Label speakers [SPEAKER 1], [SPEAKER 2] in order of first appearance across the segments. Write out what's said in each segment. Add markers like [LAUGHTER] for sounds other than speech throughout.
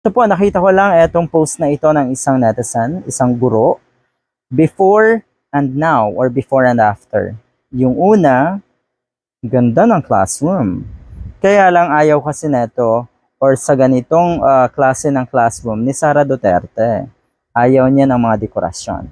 [SPEAKER 1] Ito po, nakita ko lang etong post na ito ng isang netizen, isang guro, before and now or before and after. Yung una, ganda ng classroom. Kaya lang ayaw kasi neto or sa ganitong ah, klase ng classroom ni Sara Duterte. Ayaw niya ng mga dekorasyon.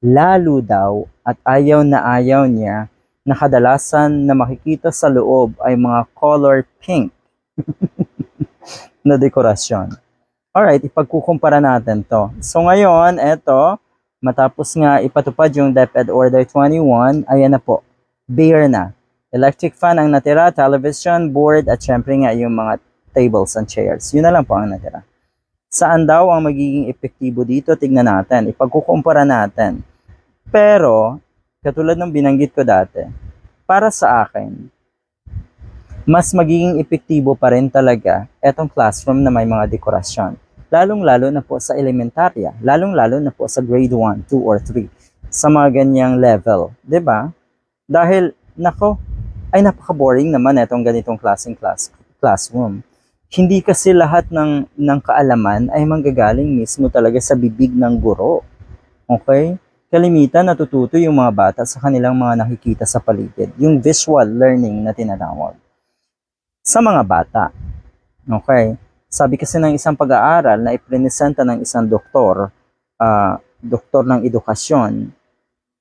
[SPEAKER 1] Lalo daw at ayaw na ayaw niya na kadalasan na makikita sa loob ay mga color pink [LAUGHS] na dekorasyon. Alright, ipagkukumpara natin to. So ngayon, eto, matapos nga ipatupad yung DepEd Order 21, ayan na po, bare na. Electric fan ang natira, television, board, at syempre nga yung mga tables and chairs. Yun na lang po ang natira. Saan daw ang magiging epektibo dito? Tignan natin. Ipagkukumpara natin. Pero, katulad ng binanggit ko dati, para sa akin, mas magiging epektibo pa rin talaga etong classroom na may mga dekorasyon. Lalong-lalo na po sa elementarya, lalong-lalo na po sa grade 1, 2, or 3, sa mga ganyang level. ba? Dahil, nako, ay napaka-boring naman etong ganitong klaseng class, classroom. Hindi kasi lahat ng, ng kaalaman ay manggagaling mismo talaga sa bibig ng guro. Okay? Kalimitan natututo yung mga bata sa kanilang mga nakikita sa paligid. Yung visual learning na tinatawag sa mga bata. Okay? Sabi kasi ng isang pag-aaral na ipresenta ng isang doktor, ah, doktor ng edukasyon,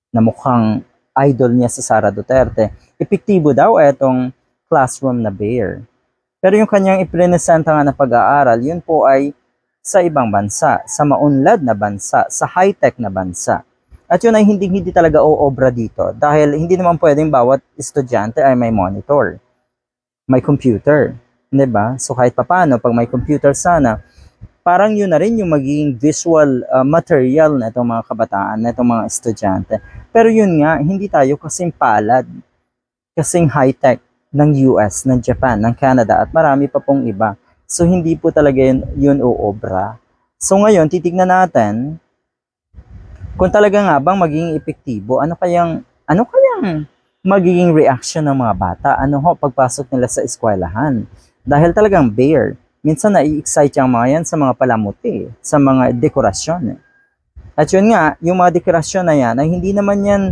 [SPEAKER 1] na mukhang idol niya sa Sara Duterte, epektibo daw itong classroom na bear. Pero yung kanyang ipresenta nga na pag-aaral, yun po ay sa ibang bansa, sa maunlad na bansa, sa high-tech na bansa. At yun ay hindi-hindi talaga oobra dito dahil hindi naman pwedeng bawat estudyante ay may monitor may computer. ba? So kahit papano, pag may computer sana, parang yun na rin yung magiging visual uh, material na itong mga kabataan, na itong mga estudyante. Pero yun nga, hindi tayo kasing palad, kasing high-tech ng US, ng Japan, ng Canada, at marami pa pong iba. So hindi po talaga yun, yun uobra. So ngayon, titignan natin kung talaga nga bang magiging epektibo, ano kayang, ano kayang magiging reaction ng mga bata, ano ho, pagpasok nila sa eskwelahan. Dahil talagang bare. Minsan nai-excite yung mga yan sa mga palamuti, sa mga dekorasyon. At yun nga, yung mga dekorasyon na yan, ay hindi naman yan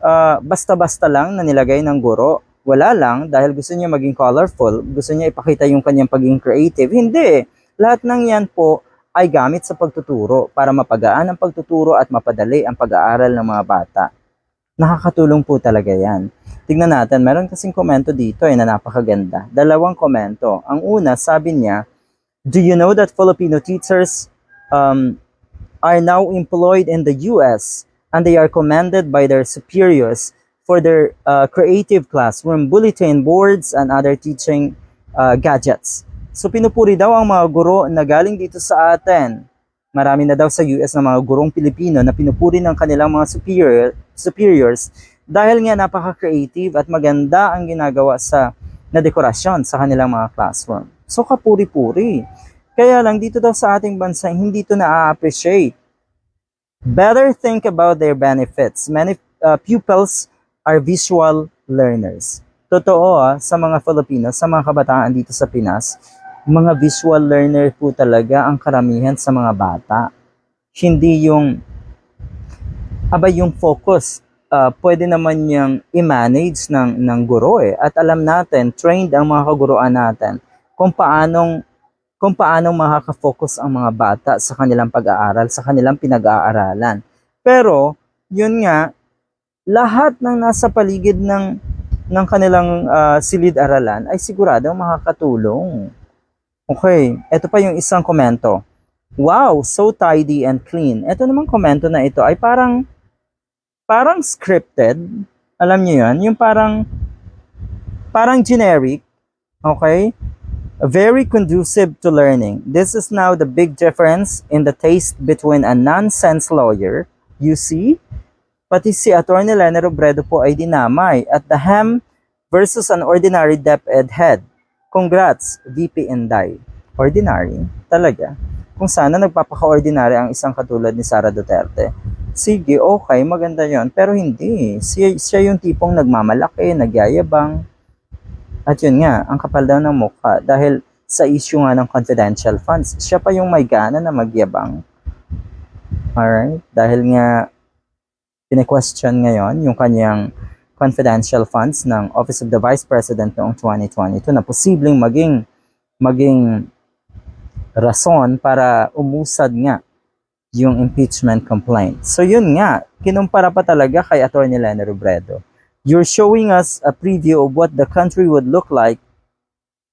[SPEAKER 1] ah, basta-basta lang na nilagay ng guro. Wala lang, dahil gusto niya maging colorful, gusto niya ipakita yung kanyang pagiging creative. Hindi. Lahat ng yan po ay gamit sa pagtuturo para mapagaan ang pagtuturo at mapadali ang pag-aaral ng mga bata nakakatulong po talaga yan. Tignan natin, meron kasing komento dito eh, na napakaganda. Dalawang komento. Ang una, sabi niya, Do you know that Filipino teachers um, are now employed in the US and they are commended by their superiors for their uh, creative classroom, bulletin boards, and other teaching uh, gadgets. So pinupuri daw ang mga guro na galing dito sa atin Marami na daw sa US na mga gurong Pilipino na pinupuri ng kanilang mga superior, superiors dahil nga napaka-creative at maganda ang ginagawa sa na dekorasyon sa kanilang mga classroom. So kapuri-puri. Kaya lang dito daw sa ating bansa hindi ito na-appreciate. Better think about their benefits. Many uh, pupils are visual learners. Totoo ah, sa mga Filipino, sa mga kabataan dito sa Pinas, mga visual learner po talaga ang karamihan sa mga bata. Hindi yung, aba yung focus, uh, pwede naman niyang i-manage ng, ng guro eh. At alam natin, trained ang mga kaguruan natin kung paanong kung paanong makaka-focus ang mga bata sa kanilang pag-aaral, sa kanilang pinag-aaralan. Pero, yun nga, lahat ng nasa paligid ng ng kanilang uh, silid-aralan ay siguradong makakatulong. Okay, ito pa yung isang komento. Wow, so tidy and clean. Ito namang komento na ito ay parang parang scripted. Alam niyo 'yan, yung parang parang generic. Okay? Very conducive to learning. This is now the big difference in the taste between a nonsense lawyer, you see, pati si Attorney Lene Robredo po ay dinamay at the ham versus an ordinary DepEd head. Congrats, VP Inday. Ordinary, talaga. Kung sana nagpapaka-ordinary ang isang katulad ni Sara Duterte. Sige, okay, maganda yon Pero hindi. Siya, siya yung tipong nagmamalaki, nagyayabang. At yun nga, ang kapal daw ng mukha. Dahil sa issue nga ng confidential funds. Siya pa yung may gana na magyabang. Alright? Dahil nga, pine-question ngayon yung kanyang confidential funds ng Office of the Vice President noong 2022 na posibleng maging maging rason para umusad nga yung impeachment complaint. So yun nga, kinumpara pa talaga kay Attorney Lene Robredo. You're showing us a preview of what the country would look like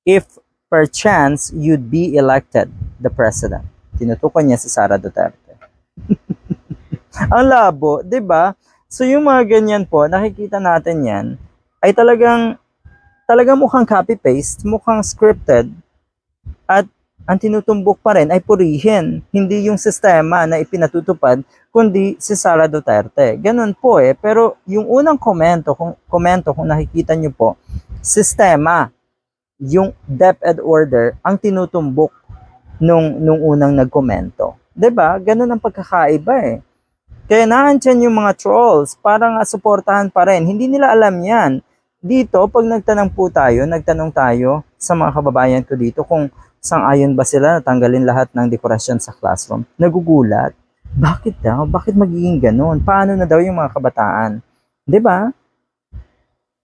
[SPEAKER 1] if perchance you'd be elected the president. Tinutukan niya si Sara Duterte. [LAUGHS] Ang labo, 'di ba? So yung mga ganyan po, nakikita natin 'yan ay talagang talagang mukhang copy-paste, mukhang scripted at ang tinutumbok pa rin ay purihin, hindi yung sistema na ipinatutupad, kundi si Sara Duterte. Ganun po eh. Pero yung unang komento, kung, komento kung nakikita nyo po, sistema, yung DepEd order, ang tinutumbok nung, nung unang nagkomento. ba? Ganun ang pagkakaiba eh. Kaya naandyan yung mga trolls, parang nga suportahan pa rin. Hindi nila alam yan. Dito, pag nagtanong po tayo, nagtanong tayo sa mga kababayan ko dito kung sang-ayon ba sila na tanggalin lahat ng dekorasyon sa classroom. Nagugulat. Bakit daw? Bakit magiging ganun? Paano na daw yung mga kabataan? ba?